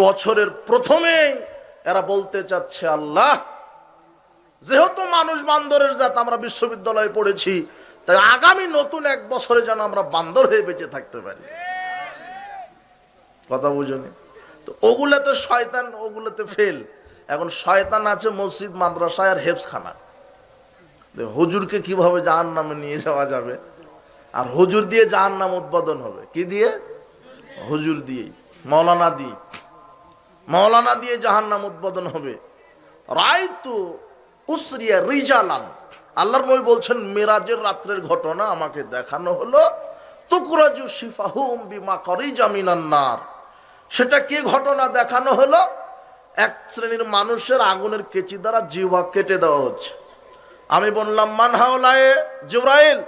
বছরের প্রথমে এরা বলতে চাচ্ছে, আল্লাহ, যেহেতু মানুষ বান্দরের জাত, আমরা বিশ্ববিদ্যালয়ে পড়েছি, তাই আগামী নতুন এক বছরে যেন আমরা বান্দর হয়ে বেঁচে থাকতে পারি। কথা বুঝুনি? তো ওগুলাতে শয়তান, ওগুলোতে ফেল। এখন শয়তান আছে মসজিদ, মাদ্রাসায় আর হেফসখানা হুজুরকে কীভাবে জাহান নামে নিয়ে যাওয়া যাবে? আর হুজুর দিয়ে জাহান নাম উদ্বোধন হবে। কি দিয়ে? হুজুর দিয়েই, মৌলানা দিয়ে মৌলানা দিয়ে জাহান নাম উদ্বোধন হবে। রায়তু উসরিয়া রিজালান। আল্লাহর নবী বলছেন, মিরাজের রাত্রের ঘটনা আমাকে দেখানো হলো। তুকুরাজু শিফাহুম বিমা করি জামিনান্নার সেটা কি ঘটনা দেখানো হলো? এক শ্রেণির মানুষের আগুনের কেচি দ্বারা জিহ্বা কেটে দেওয়া হচ্ছে। আমি বললাম মানহাওলায়ে জিব্রাইল,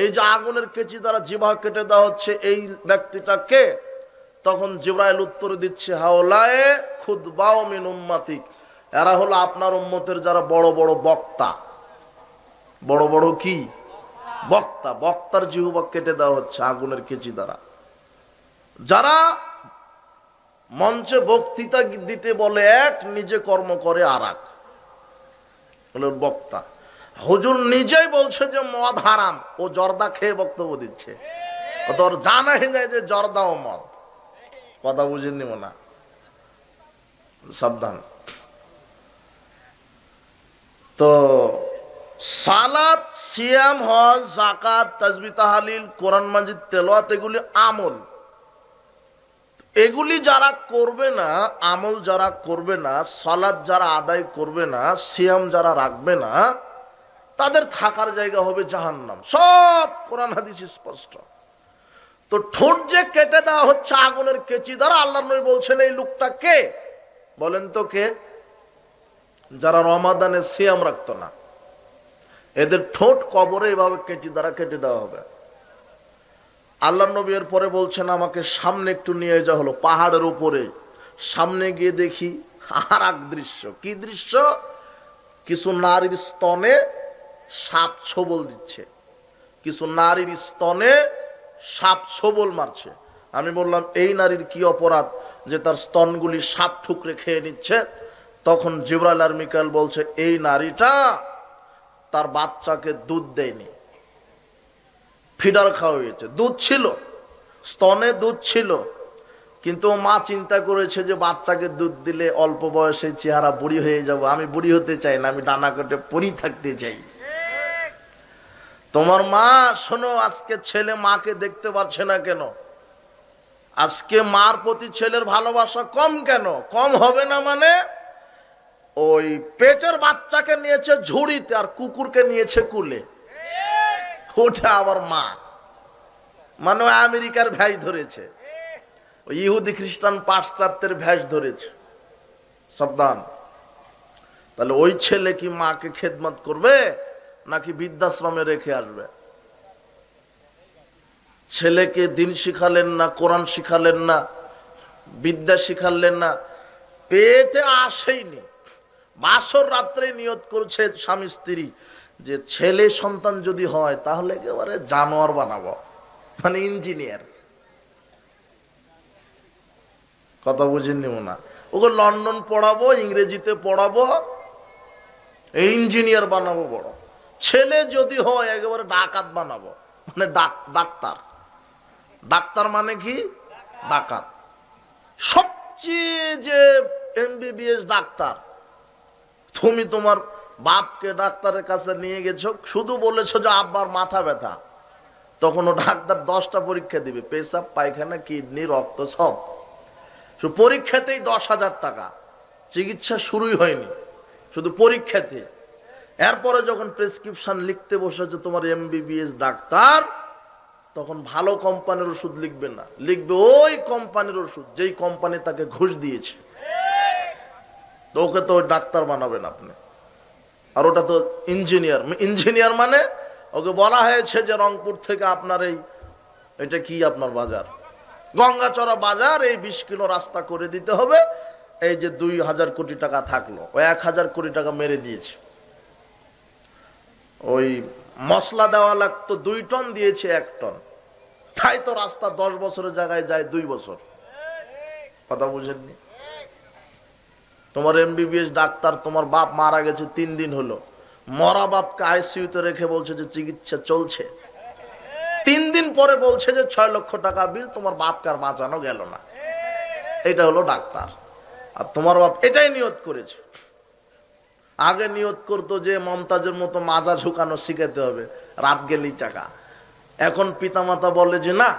এই যে আগুনের কেচি দ্বারা জিভা কেটে দেওয়া হচ্ছে, এই ব্যক্তিটা কে? তখন জিব্রাইল উত্তর দিচ্ছে, হাওলায়ে খুদবাও মিন উম্মাতিক। এরা হলো আপনার উম্মতের যারা বড় বড় বক্তা। বড় বড় কি? বক্তা। বক্তার জিহুবা কেটে দেওয়া হচ্ছে আগুনের কেচি দ্বারা। যারা মঞ্চে বক্তৃতা দিতে বলে এক, নিজে কর্ম করে আর এক বক্তা। হুজুর নিজেই বলছে যে মদ হারাম। ও জর্দা খেয়ে বক্তব্য দিচ্ছে। তোর জানা হয়ে যায় যে জর্দা ও মদ। কথা বুঝেননি না। সাবধান। তো সালাত, সিয়াম, হজ জাকাত তাজবি, তাহালিল, কোরআন মাজিদ, তেলোয়াত, এগুলি আমল। এগুলি যারা করবে না, আমল যারা করবে না সালাদ যারা আদায় করবে না, সিয়াম যারা রাখবে না, তাদের থাকার জায়গা হবে জাহান্নাম। সব কোরআন হাদিস স্পষ্ট। তো ঠোঁট যে কেটে দেওয়া হচ্ছে আগুনের কেচি দ্বারা আল্লাহ নবী বলছেন, এই লোকটা কে? বলেন তো কে? যারা রমাদানে সিয়াম রাখতো না, এদের ঠোঁট কবরে এভাবে কেচি দ্বারা কেটে দেওয়া হবে। আল্লাহ নবী এর পরে বলছেন, আমাকে সামনে একটু নিয়ে যাওয়া হলো, পাহাড়ের উপরে। সামনে গিয়ে দেখি আর এক দৃশ্য। কি দৃশ্য? কিছু নারীর স্তনে সাপ ছবল দিচ্ছে। কিছু নারীর স্তনে সাপ ছবল মারছে। আমি বললাম, এই নারীর কি অপরাধ যে তার স্তনগুলি সাপ ঠুকরে খেয়ে নিচ্ছে? তখন জিবরাল আর মিকাল বলছে, এই নারীটা তার বাচ্চাকে দুধ দেয়নি। ফিডার খাওয়া হয়েছে। দুধ ছিল, স্তনে দুধ ছিল, কিন্তু মা চিন্তা করেছে যে বাচ্চাকে দুধ দিলে অল্প বয়সে চেহারা বুড়ি হয়ে যাব। আমি বুড়ি হতে চাই না, আমি ডানা কেটে পরি থাকতে চাই। তোমার মা, শোনো, আজকে ছেলে মাকে দেখতে পারছে না কেন? আজকে মার প্রতি ছেলের ভালোবাসা কম কেন? কম হবে না মানে? ওই পেটের বাচ্চাকে নিয়েছে ঝুড়িতে আর কুকুরকে নিয়েছে কুলে। ওটা আবার মা। মানে আমেরিকার ভ্যাস ধরেছে। ইহুদি খ্রিস্টান পাশ্চাত্যের ভ্যাস ধরেছে। সাবধান। তাহলে ওই ছেলে কি মাকে খেদমত করবে? নাকি বৃদ্ধাশ্রমে রেখে আসবে? ছেলেকে দিন শিখালেন না, কোরআন শিখালেন না, বিদ্যা শিখালেন না, পেটে আসেইনি। বাসর রাত্রে নিয়ত করছে স্বামী স্ত্রী যে ছেলে সন্তান যদি হয় তাহলে একেবারে জানোয়ার বানাবো মানে ইঞ্জিনিয়ার। কথা বুঝেননি না। ওকে লন্ডন পড়াবো, ইংরেজিতে পড়াবো, ইঞ্জিনিয়ার বানাবো বড়। ছেলে যদি হয়, একেবারে ডাকাত বানাবো। মানে ডাক- ডাক্তার। ডাক্তার মানে কি? ডাকাত। সবচেয়ে যে এমবিবিএস ডাক্তার, তুমি তোমার বাপকে ডাক্তারের কাছে নিয়ে গেছো, শুধু বলেছ যে আব্বার মাথা ব্যথা। তখন ও ডাক্তার দশটা পরীক্ষা দিবে, পেশাব, পায়খানা, কিডনি, রক্ত, সব। পরীক্ষাতেই দশ হাজার টাকা, চিকিৎসা শুরুই হয়নি, শুধু পরীক্ষাতে এরপরে যখন প্রেসক্রিপশন লিখতে বসেছে তোমার এমবিবিএস ডাক্তার, তখন ভালো কোম্পানির ওষুধ লিখবে না। লিখবে ওই কোম্পানির ওষুধ, যেই কোম্পানি তাকে ঘুষ দিয়েছে। তো ওকে তো ডাক্তার বানাবেন আপনি। আর ওটা তো ইঞ্জিনিয়ার ইঞ্জিনিয়ার মানে ওকে বলা হয়েছে যে রংপুর থেকে আপনার এই, এটা কি আপনার বাজার? গঙ্গাচড়া বাজার, এই বিশ কিলো রাস্তা করে দিতে হবে। এই যে দুই হাজার কোটি টাকা থাকল, ও এক হাজার কোটি টাকা মেরে দিয়েছে। ওই মশলা দেওয়া লাগতো দুই টন দিয়েছে এক টন। তাই তো রাস্তা দশ বছরের জায়গায় যায় দুই বছর। কথা বুঝেননি? তোমার এমবিবিএস ডাক্তার, তোমার বাপ মারা গেছে তিন দিন হলো। মরা বাপকে আইসিইউতে রেখে বলছে যে চিকিৎসা চলছে। তিন দিন পরে বলছে যে ছয় লক্ষ টাকা বিল, তোমার বাপকে আর বাঁচানো গেল না। এটা হলো ডাক্তার। আর তোমার বাপ এটাই নিয়ত করেছে। আগে নিয়ত করতো যে মমতাজের মতো মাজা ঝুকানো শিখাতে হবে, রাত গেলেই টাকা। এখন পিতামাতা বলে যে না,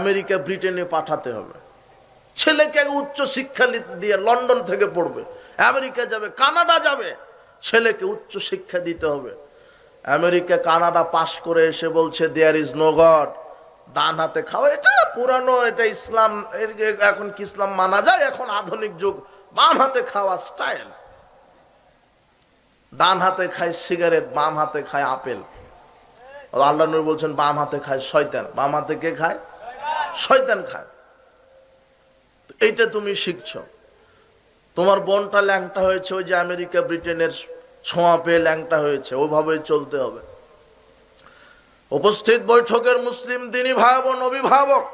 আমেরিকা ব্রিটেনে পাঠাতে হবে। ছেলেকে উচ্চ শিক্ষা দিয়ে লন্ডন থেকে পড়বে, আমেরিকা যাবে, কানাডা যাবে, ছেলেকে উচ্চ শিক্ষা দিতে হবে। আমেরিকা, কানাডা পাশ করে এসে বলছে দেয়ার ইজ নো গড ডান হাতে খাওয়া, এটা পুরানো, এটা ইসলাম এখন কি ইসলাম মানা যায়? এখন আধুনিক যুগ। বাম হাতে খাওয়া স্টাইল ডান হাতে খায় সিগারেট, বাম হাতে খায় আপেল। আল্লাহ নবী বলছেন, বাম হাতে খায় শয়তান। বাম হাতে কে খায়? শয়তান খায়। এইটা তুমি শিখছ। তোমার বোনটা ল্যাংটা হয়েছে, ওই যে আমেরিকা, ব্রিটেনের ছোঁয়া পেয়ে ল্যাংটা হয়েছে। ওইভাবেই চলতে হবে। উপস্থিত বৈঠকের মুসলিম দিনী ভাই বোন অভিভাবক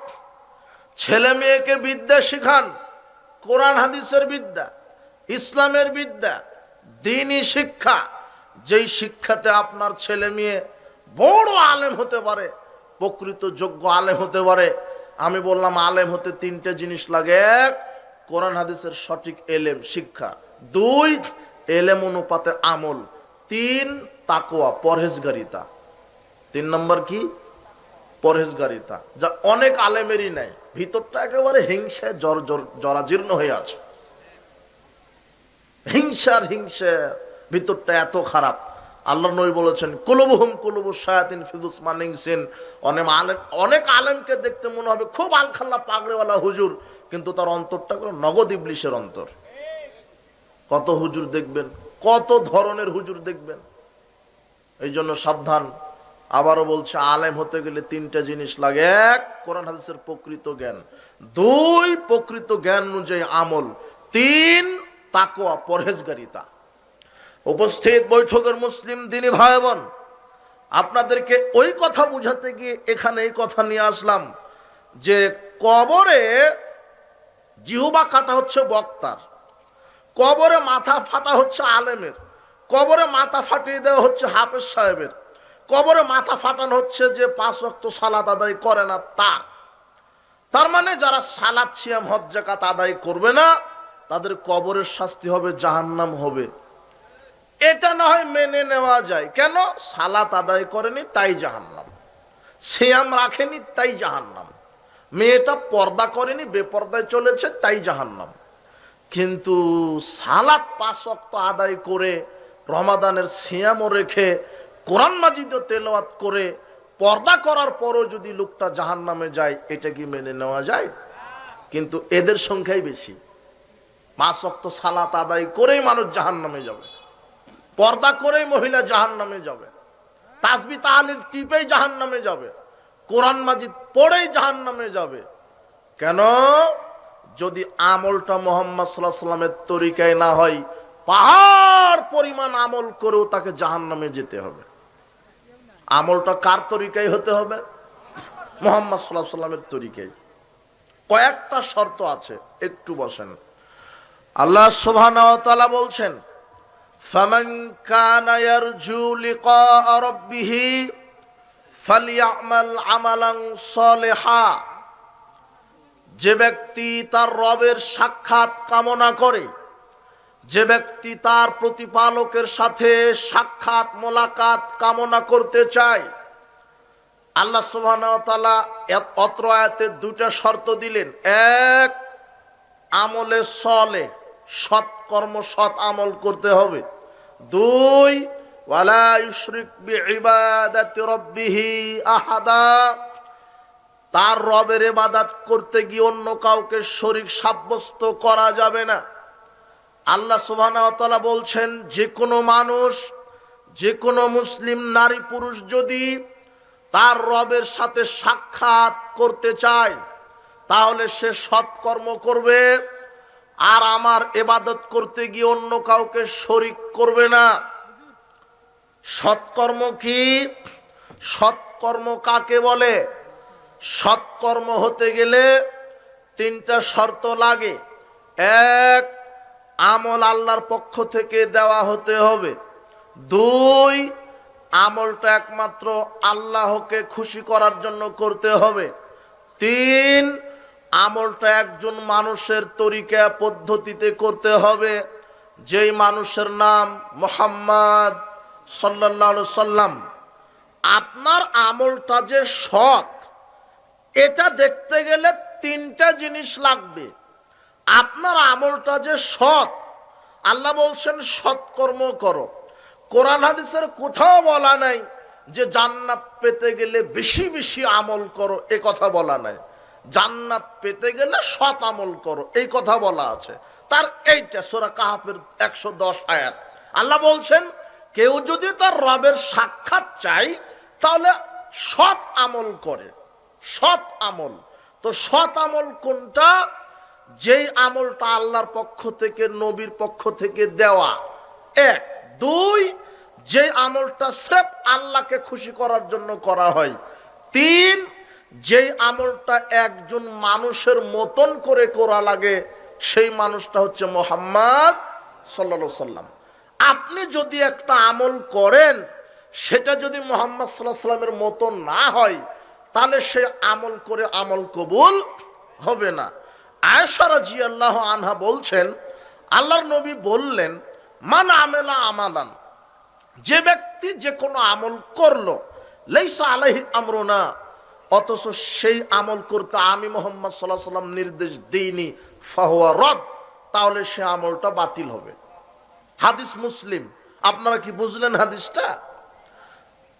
ছেলে মেয়েকে বিদ্যা শিখান, কোরআন, হাদিসের বিদ্যা, ইসলামের বিদ্যা দিনই শিক্ষা। যেই শিক্ষাতে আপনার ছেলে মেয়ে বড় আলেম হতে পারে, প্রকৃত যোগ্য আলেম হতে পারে, আমি বললাম আলেম হতে তিনটে জিনিস লাগে। এক, কোরআন হাদিসের সঠিক এলেম, শিক্ষা। দুই, এলেম অনুপাতে আমল। তিন তাকোয়া পরহেজগারিতা। তিন নম্বর কি? পরহেজগারিতা। যা অনেক আলেমেরই নাই। ভিতরটা একেবারে হিংসায় জর জরাজীর্ণ হয়ে আছে। হিংসার হিংসা ভিতরটা এত খারাপ। আল্লাহ নই বলেছেন, কুলুবহুম কুলুবু শায়াতিন ফিদুস মানিংসিন অনেক আলেম অনেক আলেমকে দেখতে মনে হবে, খুব আলখাল্লা পাগড়েওয়ালা হুজুর, কিন্তু তার অন্তরটা কোনো নগদ ইবলিশের অন্তর। কত হুজুর দেখবেন, কত ধরনের হুজুর দেখবেন। এই জন্য সাবধান। আবারও বলছে, আলেম হতে গেলে তিনটা জিনিস লাগে। এক, কোরআন হাদিসের প্রকৃত জ্ঞান। দুই, প্রকৃত জ্ঞান অনুযায়ী আমল। তিন তাকোয়া পরহেজগারিতা। উপস্থিত বৈঠকের মুসলিম দিনী ভাই বোন আপনাদেরকে ওই কথা বুঝাতে গিয়ে এখানে এই কথা নিয়ে আসলাম যে কবরে জিহুবা কাটা হচ্ছে বক্তার, কবরে মাথা ফাটা হচ্ছে আলেমের, কবরে মাথা ফাটিয়ে দেওয়া হচ্ছে হাফেজ সাহেবের, কবরে মাথা ফাটানো হচ্ছে যে পাঁচ অক্ত সালাত আদায় করে না তার। তার মানে যারা সালাদ সিয়াম হজ জাকাত আদায় করবে না তাদের কবরের শাস্তি হবে, জাহান্নাম হবে। এটা না হয় মেনে নেওয়া যায়। কেন? সালাত আদায় করেনি, তাই জাহান্নাম। সিয়াম রাখেনি, তাই জাহান্নাম। মেয়েটা পর্দা করেনি, বেপর্দায় চলেছে, তাই জাহান্নাম। কিন্তু সালাত পাঁচ অক্ত আদায় করে, রমাদানের সিয়ামও রেখে, কোরআন মাজিদও তেলাওয়াত করে, পর্দা করার পরও যদি লোকটা জাহান নামে যায়, এটা কি মেনে নেওয়া যায়? কিন্তু এদের সংখ্যাই বেশি। অক্ত সালাত আদায় করেই মানুষ জাহান নামে যাবে। পর্দা করেই মহিলা জাহান নামে যাবে। তাসবি তাহালির টিপেই জাহান নামে যাবে। কোরআন মাজিদ পড়েই জাহান নামে যাবে। কেন? যদি আমলটা মোহাম্মদ সাল্লাহ সাল্লামের তরিকায় না হয়, পাহাড় পরিমাণ আমল করেও তাকে জাহান নামে যেতে হবে। আমলটা কার তরিকায় হতে হবে? মোহাম্মদ সাল্লাহ সাল্লামের তরিকায়। কয়েকটা শর্ত আছে, একটু বসেন। আল্লাহ সুবহানাহু বলছেন, ফামান কানা ইয়ারজু লিকা রাব্বিহ ফালইআমাল আমালান সালিহা। যে ব্যক্তি তার রবের সাক্ষাৎ কামনা করে, যে ব্যক্তি তার প্রতিপালকের সাথে সাক্ষাৎ, মোলাকাত কামনা করতে চায়, আল্লাহ সুবহানাহু অত্র আয়াতে দুটা শর্ত দিলেন। এক, আমলে সলে। সৎ কর্ম, সৎ আমল করতে হবে। দুই, ওয়ালা ইউশরিক বিইবাদাতি আহাদা। তার রবের ইবাদত করতে গিয়ে অন্য কাউকে শরীক সাব্যস্ত করা যাবে না। আল্লাহ সুবহানাহু ওয়া বলছেন যে কোনো মানুষ যে কোনো মুসলিম নারী পুরুষ যদি তার রবের সাথে সাক্ষাৎ করতে চায়, তাহলে সে সৎকর্ম করবে। আর আমার এবাদত করতে গিয়ে অন্য কাউকে শরিক করবে না। সৎকর্ম কি? সৎকর্ম কাকে বলে? সৎকর্ম হতে গেলে তিনটা শর্ত লাগে। এক, আমল আল্লাহর পক্ষ থেকে দেওয়া হতে হবে। দুই, আমলটা একমাত্র আল্লাহকে খুশি করার জন্য করতে হবে। তিন আমলটা একজন মানুষের তরিকা, পদ্ধতিতে করতে হবে। যেই মানুষের নাম মোহাম্মদ সাল্লাহ সাল্লাম আপনার আমলটা যে সৎ, এটা দেখতে গেলে তিনটা জিনিস লাগবে। আপনার আমলটা যে সৎ, আল্লাহ বলছেন সৎকর্ম করো। কোরআন হাদিসের কোথাও বলা নাই যে জান্নাত পেতে গেলে বেশি বেশি আমল করো, এ কথা বলা নাই। জান্নাত পেতে গেলে সৎ আমল করো। এই কথা বলা আছে। তার এইটা সোরা কাহাফের একশো দশ আয়াত। আল্লাহ বলছেন, কেউ যদি তার রবের সাক্ষাৎ চাই তাহলে সৎ আমল করে। সৎ আমল। তো সৎ আমল কোনটা? যেই আমলটা আল্লাহর পক্ষ থেকে, নবীর পক্ষ থেকে দেওয়া। এক। দুই যে আমলটা স্রেফ আল্লাহকে খুশি করার জন্য করা হয়। তিন যেই আমলটা একজন মানুষের মতন করে করা লাগে, সেই মানুষটা হচ্ছে মোহাম্মদ সাল্লা সাল্লাম আপনি যদি একটা আমল করেন, সেটা যদি মোহাম্মদ সাল্লাহ সাল্লামের মতো না হয়, তাহলে সে আমল করে আমল কবুল হবে না। আয়সারা জি আল্লাহ আনহা বলছেন, আল্লাহর নবী বললেন, মান আমেলা আমালান, যে ব্যক্তি যে কোনো আমল করল লেসা আলাহি আমরোনা অথচ সেই আমল করতে আমি মোহাম্মদ সাল্লাহ সাল্লাম নির্দেশ দিইনি, ফাহুয়া রদ, তাহলে সে আমলটা বাতিল হবে। হাদিস মুসলিম। আপনারা কি বুঝলেন হাদিসটা?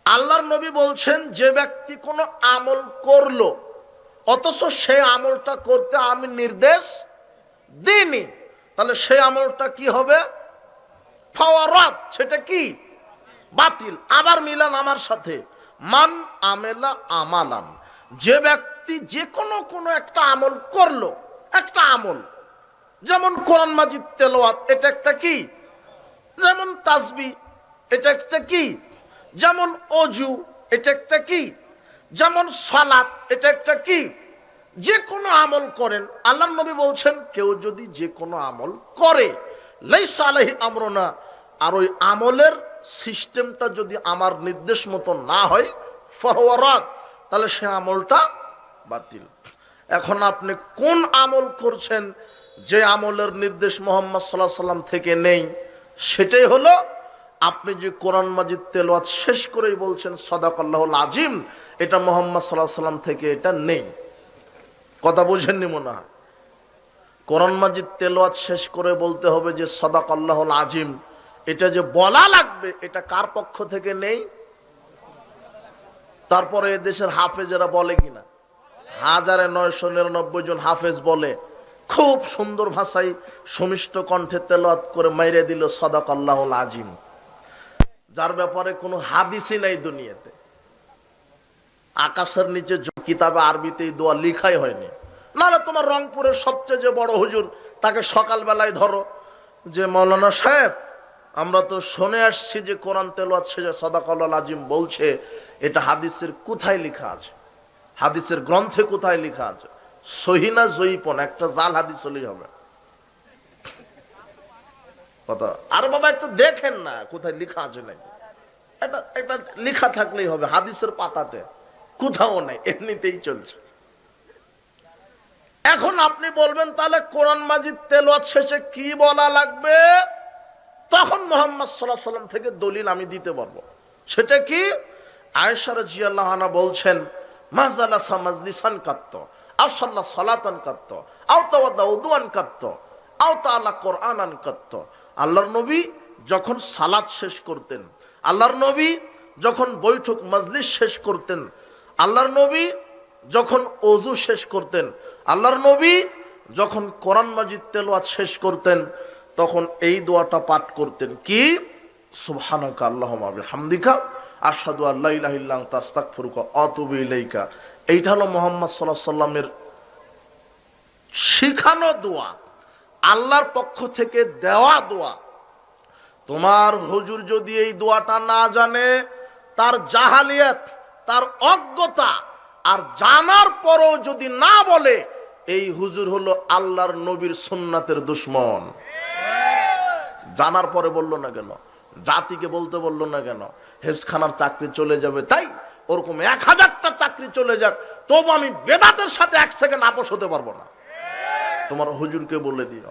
আল্লাহর নবী বলছেন, যে ব্যক্তি কোনো আমল করল, অথচ সে আমলটা করতে আমি নির্দেশ দিইনি, তাহলে সেই আমলটা কি হবে? ফাওয়ারাত সেটা কি? বাতিল। আবার মিলান আমার সাথে। মান আমেলা আমালান। যে ব্যক্তি যে কোনো কোনো একটা আমল করল, একটা আমল। যেমন কোরআন মাজিদ তেলোয়াত এটা একটা কি? যেমন তাসবি, এটা একটা কি? যেমন অজু, এটা একটা কি? যেমন সালাত, এটা একটা কি? যে কোনো আমল করেন আল্লাহ নবী বলছেন, কেউ যদি যে কোনো আমল করে, লাইসা আলাইহি আমরনা, আর ওই আমলের সিস্টেমটা যদি আমার নির্দেশ মতো না হয় ফরওয়ারাত তাহলে সে আমলটা বাতিল। এখন আপনি কোন আমল করছেন যে আমলের নির্দেশ মোহাম্মদ সাল্লাহ সাল্লাম থেকে নেই? সেটাই হলো, আপনি যে কোরআন মাজিদ তেলোয়াত শেষ করেই বলছেন সদাক আল্লাহ আজিম এটা মোহাম্মদ সাল্লাহ সাল্লাম থেকে এটা নেই। কথা বুঝেননি মনে হয়? কোরআন মাজিদ তেলোয়াত শেষ করে বলতে হবে যে সদাক আল্লাহ আজিম এটা যে বলা লাগবে, এটা কার পক্ষ থেকে নেই? তারপরে দেশের হাফেজেরা বলে কিনা? হাজারে নয়শো নিরানব্বই জন হাফেজ বলে, খুব সুন্দর ভাষায় সমিষ্ট কণ্ঠে তেলাওয়াত করে মাইরে দিল সদাক আল্লাহ আজিম। যার ব্যাপারে কোনো হাদিসই নাই দুনিয়াতে। আকাশের নিচে কিতাবে আরবিতে দোয়া লিখাই হয়নি। নাহলে তোমার রংপুরের সবচেয়ে যে বড় হুজুর, তাকে সকালবেলায় ধরো, যে মৌলানা সাহেব আমরা তো শুনে আসছি যে কোরআন তেলোয়াত শেষে সদাকল্লাহ আজিম বলছে, এটা হাদিসের কোথায় লেখা আছে? হাদিসের গ্রন্থে কোথায় লেখা আছে? সহিনা জয়ীপন? একটা জাল হাদিস হলেই হবে। কথা। আর বাবা, একটু দেখেন না, কোথায় লেখা আছে নাকি এটা একটা লেখা থাকলেই হবে, হাদিসের পাতাতে। কোথাও নাই, এমনিতেই চলছে। এখন আপনি বলবেন, তাহলে কোরআন মাজিদ তেলোয়াত শেষে কি বলা লাগবে? তখন মোহাম্মদ সাল্লাহ সাল্লাম থেকে দলিল আমি দিতে পারব। সেটা কি? আয়েশার জিয়াল্লাহানা বলছেন মাজালা সামাজলিসান কাত্ত, আও সাল্লাহ সালাতান কাত্ত, আও তাওয়াদা উদুয়ান কাত্ত, আও তাআলা কোরআনান কাত্ত। আল্লাহর নবী যখন সালাত শেষ করতেন, আল্লাহর নবী যখন বৈঠক, মজলিস শেষ করতেন, আল্লাহর নবী যখন অজু শেষ করতেন, আল্লাহর নবী যখন কোরআন মাজিদ তেলোয়াত শেষ করতেন তখন এই দোয়াটা পাঠ করতেন কি? সুবহানাকা আল্লাহুম্মা বিহামদিকা, আশহাদু আল্লা ইলাহা ইল্লা আনতা, আস্তাগফিরুকা এইটা হলো মুহাম্মদ আলাইহি সাল্লামের শিখানো দোয়া, আল্লাহর পক্ষ থেকে দেওয়া দোয়া। তোমার হুজুর যদি এই দোয়াটা না জানে, তার জাহালিয়াত, তার অজ্ঞতা আর জানার পরও যদি না বলে, এই হুজুর হলো আল্লাহর নবীর সুন্নাতের দুশ্মন। জানার পরে বলল না কেন? জাতিকে বলতে বলল না কেন? হেফসখানার চাকরি চলে যাবে, তাই ওরকম এক হাজারটা চাকরি চলে যাক, তবু আমি বেদাতের সাথে এক সেকেন্ড আপোষ হতে পারব না। তোমার হুজুরকে বলে দিও।